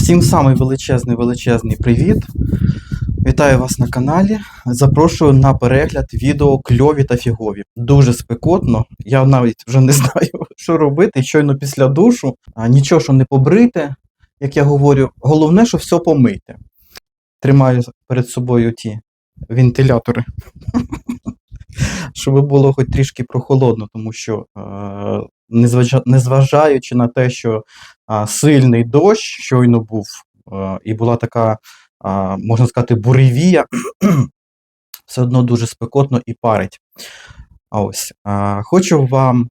Всім самий величезний величезний привіт. Вітаю вас на каналі. Запрошую на перегляд відео кльові та фігові. Дуже спекотно. Я навіть вже не знаю, що робити. Щойно після душу. Нічого, що не побрити, як я говорю. Головне, що все помити. Тримаю перед собою ті вентилятори. Щоб було хоч трішки прохолодно, тому що, незважаючи на те, що сильний дощ щойно був, і була така, можна сказати, буревія, все одно дуже спекотно і парить. А ось хочу вам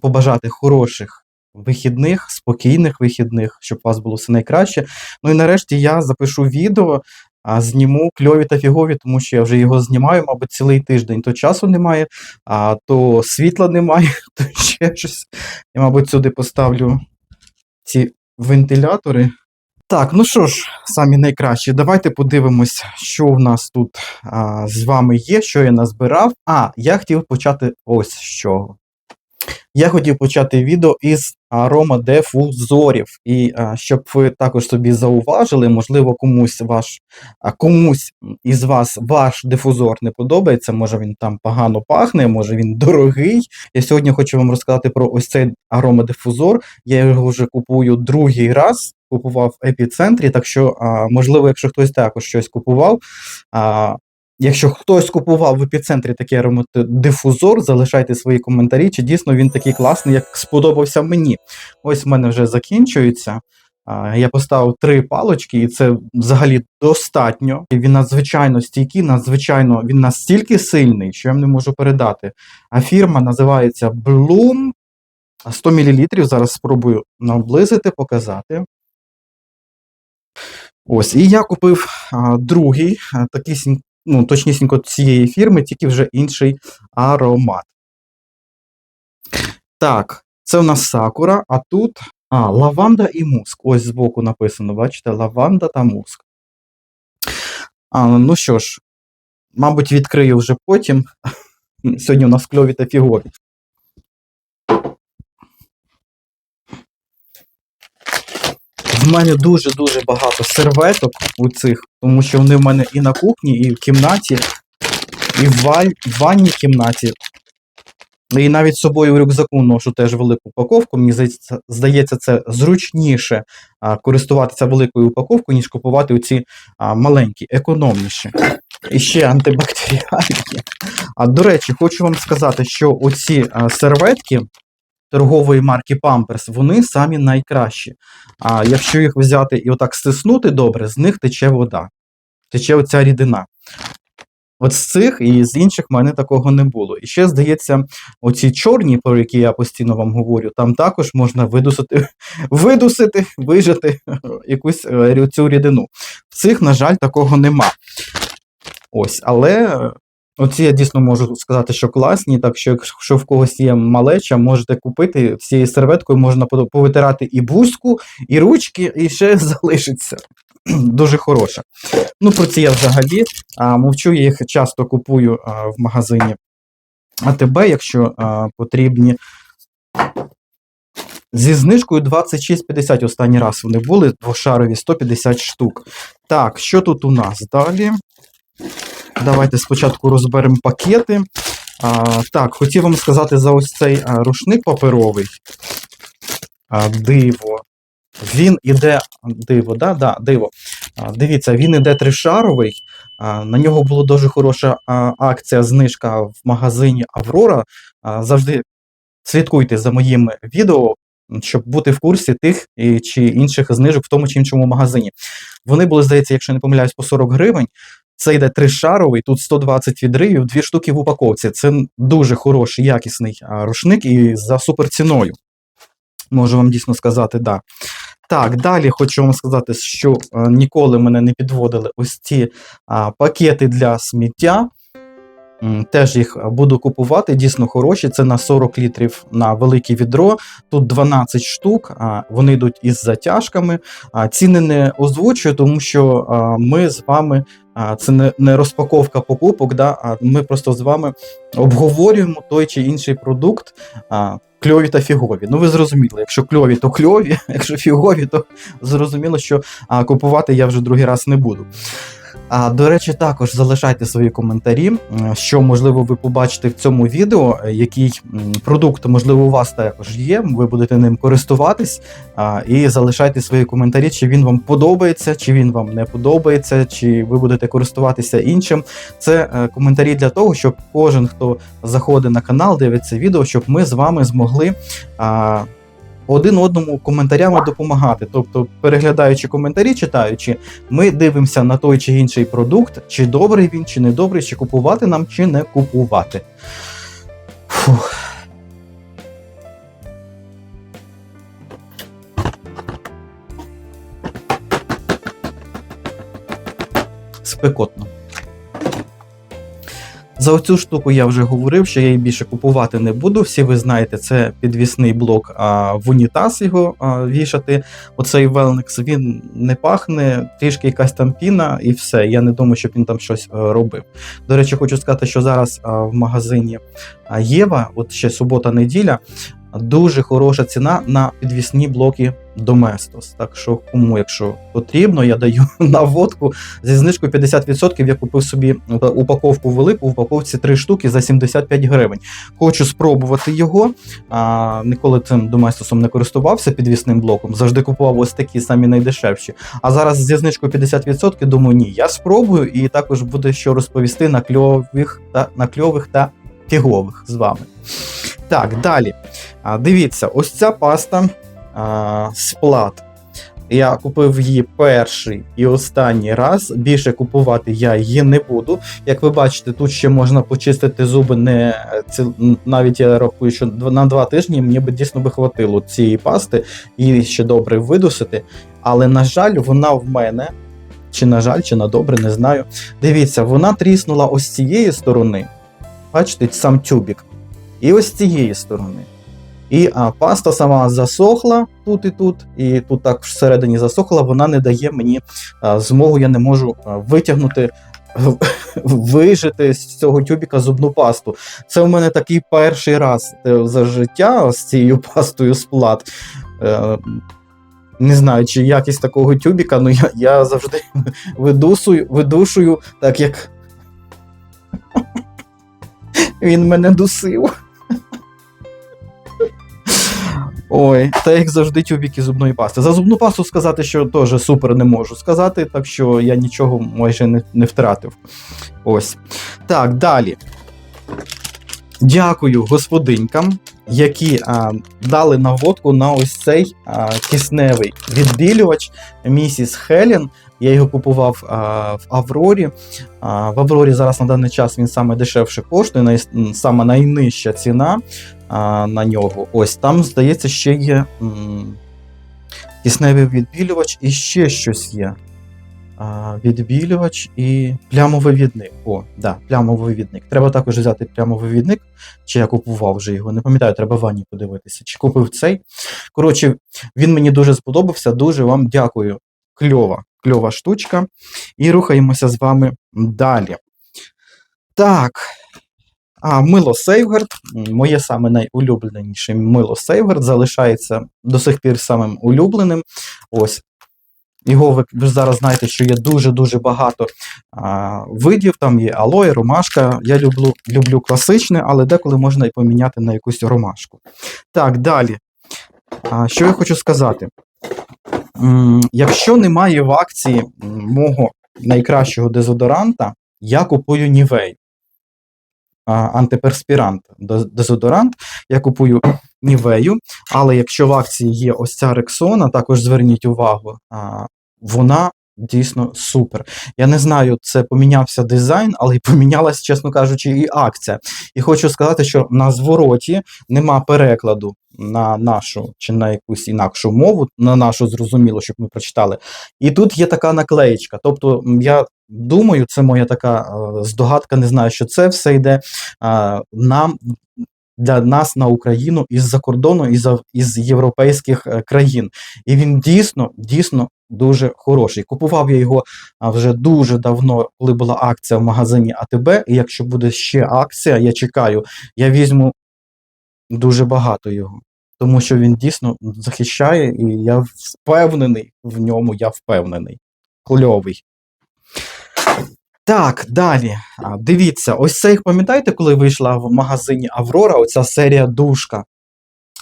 побажати хороших вихідних, спокійних вихідних, щоб у вас було все найкраще. Ну і нарешті я запишу відео, а, зніму кльові та фігові, тому що я вже його знімаю, мабуть, цілий тиждень. То часу немає, а то світла немає, то ще щось. Я, мабуть, сюди поставлю ці вентилятори. Так, ну що ж, самі найкращі, давайте подивимось, що в нас тут а, з вами є, що я назбирав. А, я хотів почати ось з чого. Я хотів почати відео із аромадифузорів. І а, щоб ви також собі зауважили, можливо, комусь ваш, а, комусь із вас ваш дифузор не подобається, може він там погано пахне, може він дорогий. Я сьогодні хочу вам розказати про ось цей аромадифузор. Я його вже купую другий раз. Купував в епіцентрі, так що, можливо, якщо хтось також щось купував, якщо хтось купував в епіцентрі такий аромадифузор, залишайте свої коментарі, чи дійсно він такий класний, як сподобався мені. Ось в мене вже закінчується. Я поставив три палочки, і це взагалі достатньо. Він надзвичайно стійкий, надзвичайно він настільки сильний, що я не можу передати. А фірма називається Bloom 100 мл. Зараз спробую наблизити, показати. Ось, і я купив а, другий, такий, ну, точнісінько цієї фірми, тільки вже інший аромат. Так, це у нас сакура, а тут а, лаванда і муск. Ось збоку написано, бачите, лаванда та муск. А, ну що ж, мабуть, відкрию вже потім. Сьогодні у нас кльові та фігові. В мене дуже-дуже багато серветок у цих, тому що вони в мене і на кухні, і в кімнаті, і в, ванній кімнаті. І навіть з собою в рюкзаку ношу теж велику упаковку. Мені здається, це зручніше а, користуватися великою упаковкою, ніж купувати оці а, маленькі, економніші. І ще антибактеріальні. А до речі, хочу вам сказати, що оці серветки торгової марки Pampers, вони самі найкращі. А якщо їх взяти і отак стиснути добре, з них тече вода, тече оця рідина. От з цих і з інших в мене такого не було. І ще, здається, оці чорні, про які я постійно вам говорю, там також можна видусити, видусити, вижати якусь е, цю рідину. В цих, на жаль, такого нема. Ось, але оці я дійсно можу сказати, що класні. Так що, якщо в когось є малеча, можете купити цією серветкою, можна повитирати і бузьку, і ручки, і ще залишиться. Дуже хороша. Ну, про ці я взагалі а, мовчу, я їх часто купую а, в магазині АТБ, якщо а, потрібні. Зі знижкою 26,50 останній раз вони були, двошарові 150 штук. Так, що тут у нас далі? Давайте спочатку розберемо пакети. А, так, хотів вам сказати за ось цей рушник паперовий. А, диво. Він іде. Диво, да? Да, диво. А, дивіться, він іде тришаровий. А, на нього була дуже хороша а, акція, знижка в магазині Аврора. А, завжди слідкуйте за моїм відео, щоб бути в курсі тих чи інших знижок в тому чи іншому магазині. Вони були, здається, якщо не помиляюсь, по 40 гривень. Це йде тришаровий, тут 120 відривів, дві штуки в упаковці. Це дуже хороший, якісний рушник і за суперціною. Можу вам дійсно сказати, да. Так, далі хочу вам сказати, що е, ніколи мене не підводили ось ці а, пакети для сміття. Теж їх буду купувати, дійсно хороші. Це на 40 літрів на велике відро. Тут 12 штук, вони йдуть із затяжками. Ціни не озвучую, тому що ми з вами. А, Це не, не розпаковка покупок, да, а ми просто з вами обговорюємо той чи інший продукт. а, кльові та фігові. Ну, ви зрозуміли, якщо кльові, то кльові, якщо фігові, то зрозуміло, що а, купувати я вже другий раз не буду. А до речі, також залишайте свої коментарі, що можливо ви побачите в цьому відео, е, який продукт, можливо, у вас також є. Ви будете ним користуватись. І залишайте свої коментарі, чи він вам подобається, чи він вам не подобається, чи ви будете користуватися іншим. Це е, коментарі для того, щоб кожен, хто заходить на канал, дивиться відео, щоб ми з вами змогли. Один одному коментарями допомагати. Тобто, переглядаючи коментарі, читаючи, ми дивимося на той чи інший продукт, чи добрий він, чи не добрий, чи купувати нам, чи не купувати. Фух. Спекотно. За оцю штуку я вже говорив, що я її більше купувати не буду. Всі ви знаєте, це підвісний блок а, в унітаз його а, вішати. Оцей Велникс він не пахне, трішки якась там піна і все. Я не думаю, щоб він там щось а, робив. До речі, хочу сказати, що зараз а, в магазині Єва, от ще субота-неділя, дуже хороша ціна на підвісні блоки Domestos. Так що, кому, якщо потрібно, я даю наводку зі знижкою 50%. Я купив собі упаковку велику, в упаковці 3 штуки за 75 гривень. Хочу спробувати його. А, ніколи цим Доместосом не користувався підвісним блоком. Завжди купував ось такі самі найдешевші. А зараз зі знижкою 50% думаю, ні, я спробую і також буде що розповісти на кльових та на кльових та фігових з вами. Так, далі. А, дивіться, ось ця паста а, сплат. Я купив її перший і останній раз. Більше купувати я її не буду. Як ви бачите, тут ще можна почистити зуби не ціл... навіть я рахую, що на два тижні мені би дійсно би хватило цієї пасти і ще добре видусити. Але, на жаль, вона в мене, чи на жаль, чи на добре, не знаю. Дивіться, вона тріснула ось цієї сторони. Бачите, сам тюбік. І ось цієї сторони. І а, паста сама засохла тут і тут, і тут так всередині засохла, вона не дає мені а, змогу, я не можу а, витягнути, вижити з цього тюбіка зубну пасту. Це в мене такий перший раз е, за життя з цією пастою сплат. Е, не знаю, чи якість такого тюбіка, але я, я завжди видусую, видушую, так як він мене дусив. Ой, та як завжди тюбіки зубної пасти. За зубну пасту сказати, що теж супер не можу сказати, так що я нічого майже не, не втратив. Ось. Так, далі. Дякую господинькам, які а, дали наводку на ось цей а, кисневий відбілювач місіс Хелен. Я його купував а, в Аврорі. А, в Аврорі зараз на даний час він саме коштує, най, саме найнижча ціна на нього. Ось там, здається, ще є кисневий відбілювач і ще щось є. А, відбілювач і плямовий відник. О, да, плямовий відник. Треба також взяти плямовий відник, чи я купував вже його. Не пам'ятаю, треба в ванні подивитися. Чи купив цей. Коротше, він мені дуже сподобався. Дуже вам дякую. Кльова, кльова штучка. І рухаємося з вами далі. Так. А мило Сейвгард, моє саме найулюбленіше мило Сейвгард, залишається до сих пір самим улюбленим. Ось. Його ви, ви зараз знаєте, що є дуже-дуже багато а, видів. Там є алоє, ромашка. Я люблю, люблю класичне, але деколи можна і поміняти на якусь ромашку. Так, далі. А, що я хочу сказати? М, якщо немає в акції мого найкращого дезодоранта, я купую Нівей. Антиперспірант дезодорант. Я купую Нівею, але якщо в акції є ось ця Рексона, також зверніть увагу, вона дійсно супер. Я не знаю, це помінявся дизайн, але й помінялась, чесно кажучи, і акція. І хочу сказати, що на звороті нема перекладу на нашу чи на якусь інакшу мову, на нашу зрозуміло, щоб ми прочитали. І тут є така наклеєчка. Тобто, я думаю, це моя така е, здогадка, не знаю, що це все йде е, нам. Для нас на Україну із-за кордону, із, із європейських е, країн. І він дійсно, дійсно дуже хороший. Купував я його вже дуже давно, коли була акція в магазині АТБ. І якщо буде ще акція, я чекаю, я візьму дуже багато його. Тому що він дійсно захищає, і я впевнений в ньому, я впевнений. Кльовий. Так, далі. Дивіться, ось це їх пам'ятаєте, коли вийшла в магазині Аврора, оця серія душка.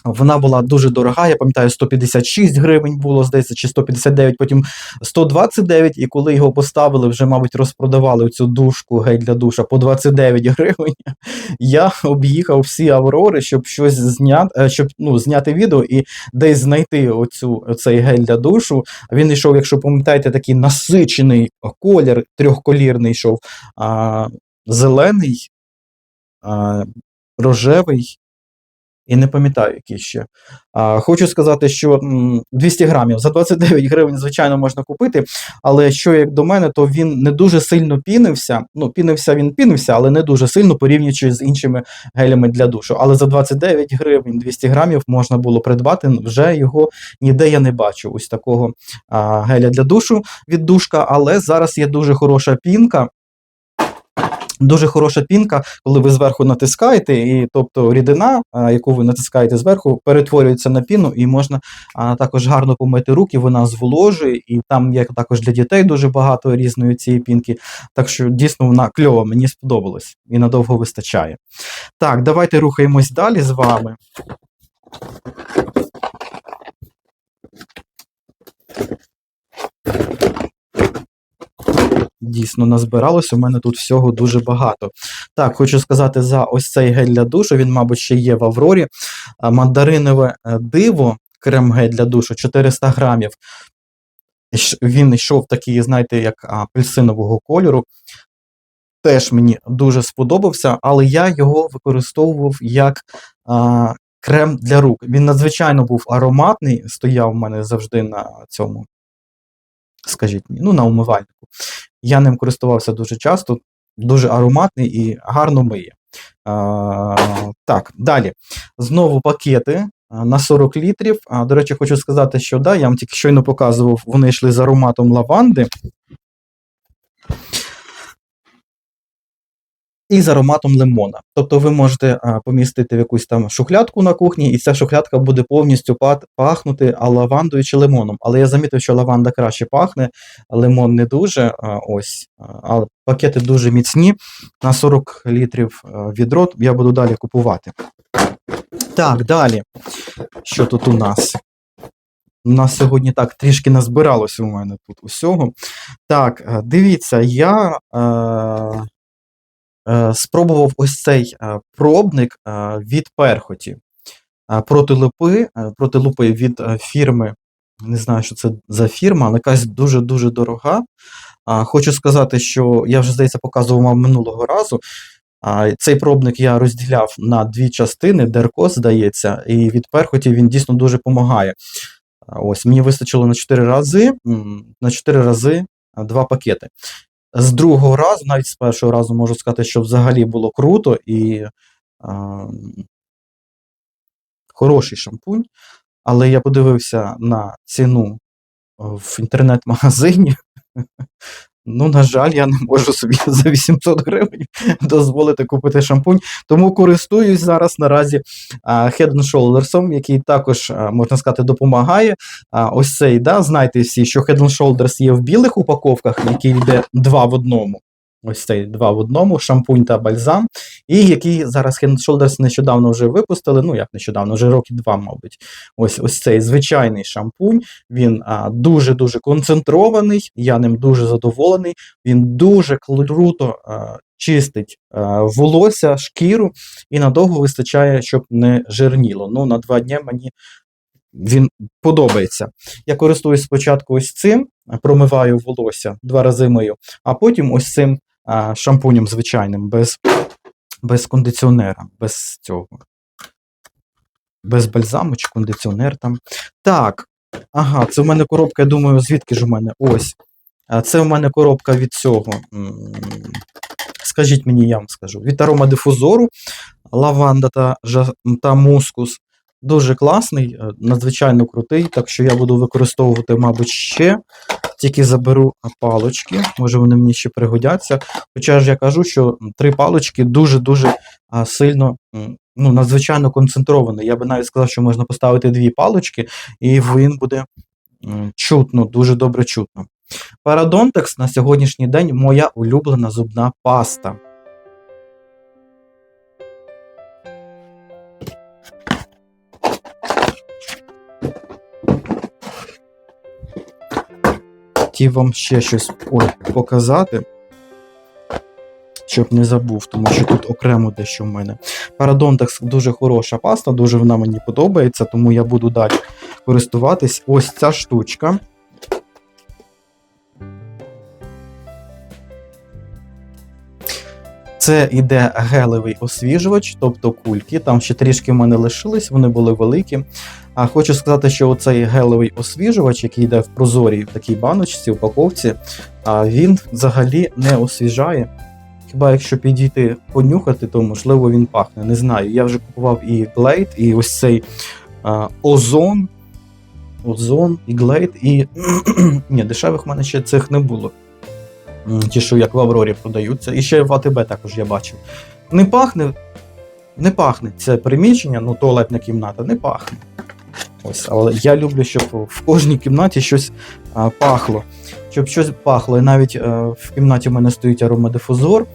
Вона була дуже дорога, я пам'ятаю, 156 гривень було, здається, чи 159, потім 129, і коли його поставили, вже, мабуть, розпродавали цю душку геть для душа по 29 гривень. Я об'їхав всі Аврори, щоб щось зняти, щоб ну, зняти відео і десь знайти оцю, оцей гель для душу. Він йшов, якщо пам'ятаєте, такий насичений колір, трьохколірний йшов, а, зелений, а, рожевий. І не пам'ятаю, які ще. А, Хочу сказати, що 200 грамів за 29 гривень, звичайно, можна купити. Але що як до мене, то він не дуже сильно пінився. Ну, пінився він пінився, але не дуже сильно порівнюючи з іншими гелями для душу. Але за 29 гривень 200 грамів можна було придбати. Вже його ніде я не бачу. Ось такого а, геля для душу від душка. Але зараз є дуже хороша пінка. Дуже хороша пінка, коли ви зверху натискаєте, і тобто рідина, яку ви натискаєте зверху, перетворюється на піну, і можна також гарно помити руки, вона зволожує, і там є також для дітей дуже багато різної цієї пінки. Так що дійсно вона кльова, мені сподобалось і надовго вистачає. Так, давайте рухаємось далі з вами. Дійсно, назбиралось у мене тут всього дуже багато. Так, хочу сказати за ось цей гель для душу. Він, мабуть, ще є в Аврорі. Мандаринове е, диво, крем-гель для душу 400 грамів. Він йшов такий, знаєте, як апельсинового кольору. Теж мені дуже сподобався, але я його використовував як а, крем для рук. Він надзвичайно був ароматний, стояв у мене завжди на цьому, скажіть мені, ну, на умивальнику. Я ним користувався дуже часто, дуже ароматний і гарно миє. А, так, далі. Знову пакети на 40 літрів. А, до речі, хочу сказати, що да, я вам тільки щойно показував, вони йшли з ароматом лаванди. І з ароматом лимона. Тобто ви можете помістити в якусь там шухлядку на кухні, і ця шухлядка буде повністю пахнути лавандою чи лимоном. Але я замітив, що лаванда краще пахне, лимон не дуже. Ось, але пакети дуже міцні. На 40 літрів а, відро я буду далі купувати. Так, далі. Що тут у нас? У нас сьогодні так трішки назбиралося у мене тут усього. Так, е, дивіться, я. Е, е, спробував ось цей е, пробник е, від перхоті е, проти лупи, е, проти лупи від е, фірми. Не знаю, що це за фірма, але якась дуже-дуже дорога. Хочу сказати, що я вже, здається, показував вам минулого разу. Цей пробник я розділяв на дві частини, Деркос, здається, і від перхоті він дійсно дуже допомагає. Ось, мені вистачило на 4 рази, на 4 рази два пакети. З другого разу, навіть з першого разу можу сказати, що взагалі було круто і е, хороший шампунь. Але я подивився на ціну в інтернет-магазині. Ну, на жаль, я не можу собі за 800 гривень дозволити купити шампунь. Тому користуюсь зараз наразі Head and Shoulders, який також, можна сказати, допомагає. Ось цей, да, знайте всі, що Head and Shoulders є в білих упаковках, який йде два в одному. Ось цей два в одному, шампунь та бальзам. І який зараз Head Shoulders нещодавно вже випустили. Ну, як нещодавно, вже роки два, мабуть. Ось ось цей звичайний шампунь. Він дуже-дуже концентрований. Я ним дуже задоволений. Він дуже круто а, чистить а, волосся, шкіру і надовго вистачає, щоб не жирніло. Ну, на два дні мені він подобається. Я користуюсь спочатку ось цим, промиваю волосся, два рази мию, а потім ось цим шампунем звичайним, без, без кондиціонера, без цього. Без бальзаму чи кондиціонер там. Так, ага, це в мене коробка, я думаю, звідки ж у мене? Ось. Це в мене коробка від цього. Скажіть мені, я вам скажу. Від аромадифузору, лаванда та, та мускус. Дуже класний, е, надзвичайно крутий, так що я буду використовувати, мабуть, ще. Тільки заберу палочки, може вони мені ще пригодяться. Хоча ж я кажу, що три палочки дуже-дуже сильно ну, надзвичайно концентрований. Я би навіть сказав, що можна поставити дві палочки, і він буде чутно, дуже добре чутно. Парадонтекс на сьогоднішній день моя улюблена зубна паста. Хотів вам ще щось показати, щоб не забув, тому що тут окремо дещо в мене. Парадонтекс дуже хороша паста, дуже вона мені подобається, тому я буду далі користуватись. Ось ця штучка. Це іде гелевий освіжувач, тобто кульки. Там ще трішки в мене лишились, вони були великі. А хочу сказати, що оцей гелевий освіжувач, який йде в прозорій в такій баночці, упаковці, він взагалі не освіжає. Хіба якщо підійти понюхати, то можливо він пахне. Не знаю. Я вже купував і Glade, і ось цей а, Озон. Озон і Glade, і. Ні, дешевих в мене ще цих не було. Ті, що як в Аврорі продаються. І ще в АТБ також я бачив. Не пахне. Не пахне це приміщення, ну туалетна кімната, не пахне. Ось, але я люблю, щоб в кожній кімнаті щось а, пахло. Щоб щось пахло. І навіть е, в кімнаті в мене стоїть аромадифузор.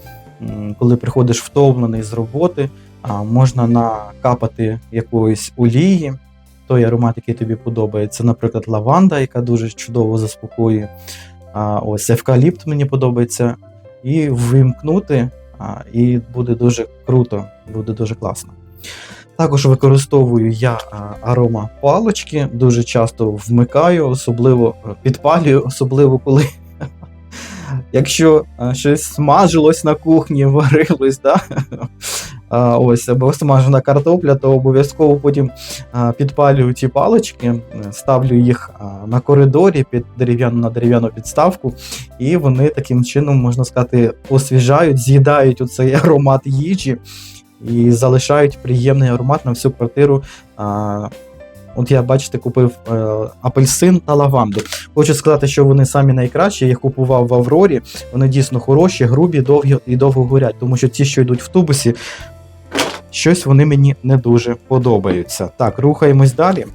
Коли приходиш втомлений з роботи, а, можна накапати якоїсь олії, той аромат, який тобі подобається. Наприклад, лаванда, яка дуже чудово заспокоює. А, ось евкаліпт мені подобається. І вимкнути, а, і буде дуже круто, буде дуже класно. Також використовую я арома палочки, дуже часто вмикаю, особливо е, підпалюю, особливо коли. Якщо щось смажилось на кухні, варилось, да? а, ось, або смажена картопля, то обов'язково потім підпалюю ці палички, е, ставлю їх на коридорі під дерев'яну на дерев'яну підставку, і вони таким чином, можна сказати, освіжають, з'їдають оцей аромат їжі і залишають приємний аромат на всю квартиру. А, От я, бачите, купив е, апельсин та лаванду. Хочу сказати, що вони самі найкращі. Я їх купував в Аврорі. Вони дійсно хороші, грубі, довгі і довго горять. Тому що ті, що йдуть в тубусі, щось вони мені не дуже подобаються. Так, рухаємось далі.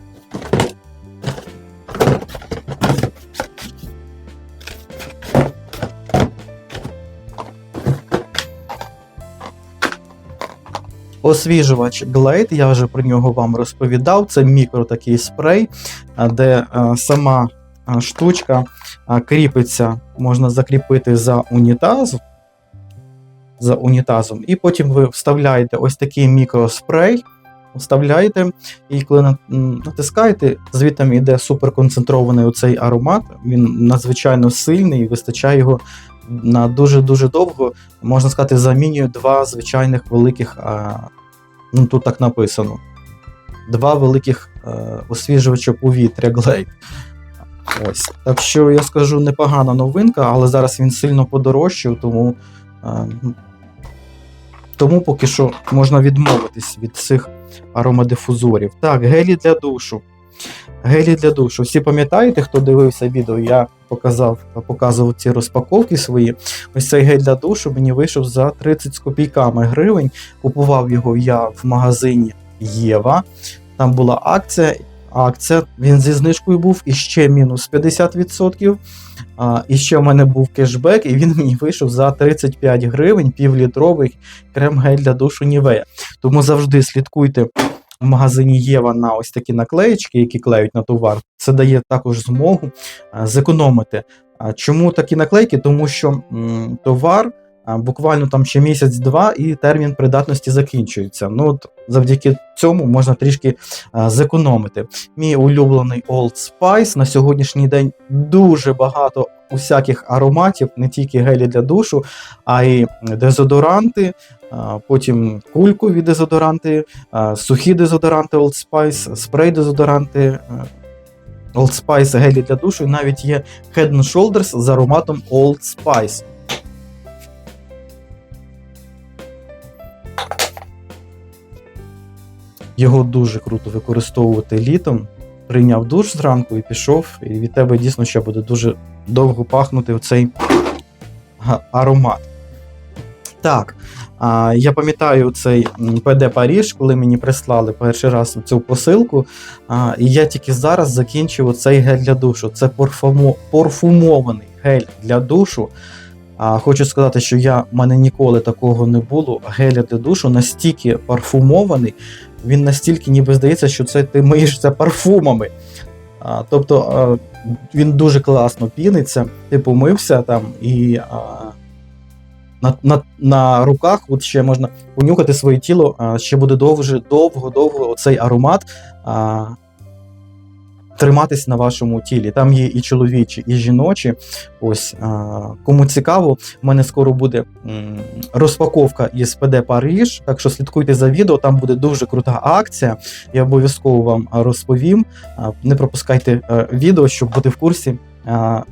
Освіжувач Glade, я вже про нього вам розповідав. Це мікро такий спрей, де сама штучка кріпиться, можна закріпити за унітаз. За унітазом, і потім ви вставляєте ось такий мікроспрей, вставляєте, і коли натискаєте, звідти йде суперконцентрований оцей аромат. Він надзвичайно сильний, і вистачає його на дуже-дуже довго. Можна сказати, замінює два звичайних великих, ну тут так написано. Два великих е, освіжувача повітря Glade. Ось. Так що я скажу непогана новинка, але зараз він сильно подорожчав, тому, е, тому поки що можна відмовитись від цих аромадифузорів. Так, гелі для душу. Гелі для душу. Всі пам'ятаєте, хто дивився відео, я показав, показував ці розпаковки свої. Ось цей гель для душу мені вийшов за 30 з копійками гривень. Купував його я в магазині Єва. Там була акція. Акція, він зі знижкою був і ще мінус 50%. А, і ще в мене був кешбек, і він мені вийшов за 35 гривень півлітровий крем-гель для душу Нівея. Тому завжди слідкуйте в магазині Єва на ось такі наклеєчки, які клеють на товар. Це дає також змогу зекономити. Чому такі наклейки? Тому що товар буквально там ще місяць-два, і термін придатності закінчується. Ну от завдяки цьому можна трішки а, зекономити. Мій улюблений Old Spice на сьогоднішній день дуже багато усяких ароматів, не тільки гелі для душу, а й дезодоранти. Потім кулькові дезодоранти, сухі дезодоранти Old Spice, спрей дезодоранти, Old Spice гелі для душу, і навіть є Head and Shoulders з ароматом Old Spice. Його дуже круто використовувати літом. Прийняв душ зранку і пішов, і від тебе дійсно ще буде дуже довго пахнути оцей аромат. Так, а, я пам'ятаю цей ПД Паріж, коли мені прислали перший раз цю посилку. А, і я тільки зараз закінчив цей гель для душу. Це парфумо, парфумований гель для душу. А, хочу сказати, що я, в мене ніколи такого не було. Геля для душу настільки парфумований, він настільки ніби здається, що це ти миєшся парфумами. А, тобто а, він дуже класно піниться, ти помився там і. А, на, на, на руках от ще можна понюхати своє тіло, а, ще буде довго, довго, довго оцей аромат а, триматись на вашому тілі. Там є і чоловічі, і жіночі. Ось а, кому цікаво, в мене скоро буде м, розпаковка із ПД Париж. Так що слідкуйте за відео, там буде дуже крута акція. Я обов'язково вам розповім. А, Не пропускайте е, відео, щоб бути в курсі а,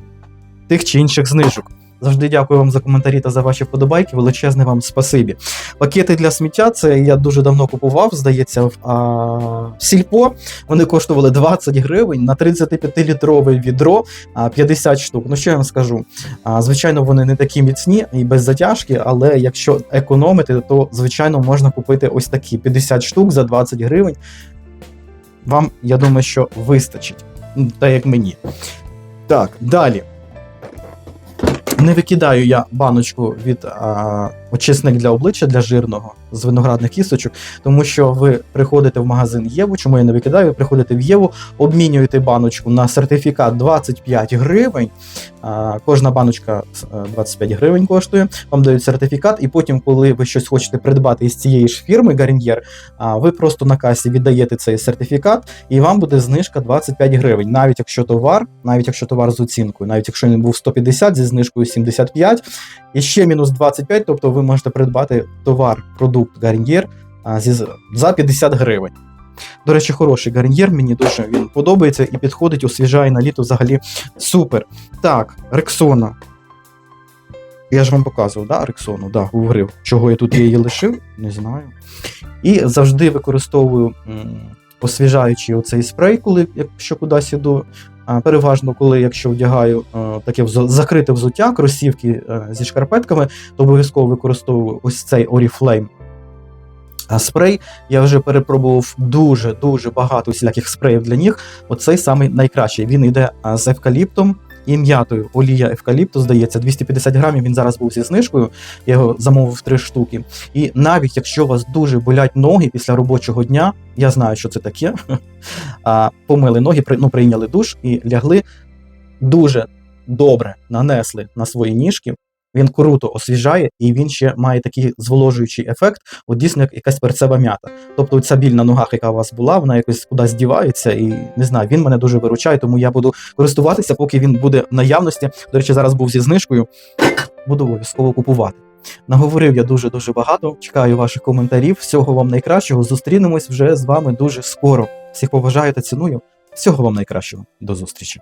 тих чи інших знижок. Завжди дякую вам за коментарі та за ваші вподобайки. Величезне вам спасибі. Пакети для сміття це я дуже давно купував, здається, в а, сільпо. Вони коштували 20 гривень на 35-літрове відро, а, 50 штук. Ну що я вам скажу? А, звичайно, вони не такі міцні і без затяжки, але якщо економити, то звичайно можна купити ось такі 50 штук за 20 гривень. Вам, я думаю, що вистачить. Так як мені. Так, далі. Не викидаю я баночку від а, очисник для обличчя для жирного з виноградних кісточок, тому що ви приходите в магазин Єву. Чому я не викидаю? Ви приходите в Єву, обмінюєте баночку на сертифікат 25 гривень. Кожна баночка е, 25 гривень коштує. Вам дають сертифікат, і потім, коли ви щось хочете придбати із цієї ж фірми а, ви просто на касі віддаєте цей сертифікат, і вам буде знижка 25 гривень. Навіть якщо товар, навіть якщо товар з оцінкою, навіть якщо він був 150 зі знижкою 75, і ще мінус 25, тобто ви можете придбати товар, продукт Garnier а, за 50 гривень. До речі, хороший гарнір, мені дуже він подобається і підходить, освіжає на літо взагалі супер. Так, Рексона. Я ж вам показував, да, Рексону, да, говорив, чого я тут її лишив, не знаю. І завжди використовую освіжаючий оцей спрей, коли якщо кудись іду. Переважно, коли якщо вдягаю таке закрите взуття, кросівки е, зі шкарпетками, то обов'язково використовую ось цей Oriflame спрей. Я вже перепробував дуже дуже багато всіляких спреїв для ніг. Оцей самий найкращий. Він йде з евкаліптом і м'ятою. Олія евкаліпту, здається, 250 грамів. Він зараз був зі знижкою. Я його замовив три штуки. І навіть якщо у вас дуже болять ноги після робочого дня, я знаю, що це таке. Помили ноги, ну, прийняли душ і лягли дуже добре нанесли на свої ніжки. Він круто освіжає, і він ще має такий зволожуючий ефект, от дійсно як якась перцева м'ята. Тобто ця біль на ногах, яка у вас була, вона якось кудись дівається, і не знаю, він мене дуже виручає, тому я буду користуватися, поки він буде в наявності. До речі, зараз був зі знижкою. Буду обов'язково купувати. Наговорив я дуже дуже багато. Чекаю ваших коментарів. Всього вам найкращого. Зустрінемось вже з вами дуже скоро. Всіх поважаю та ціную. Всього вам найкращого. До зустрічі.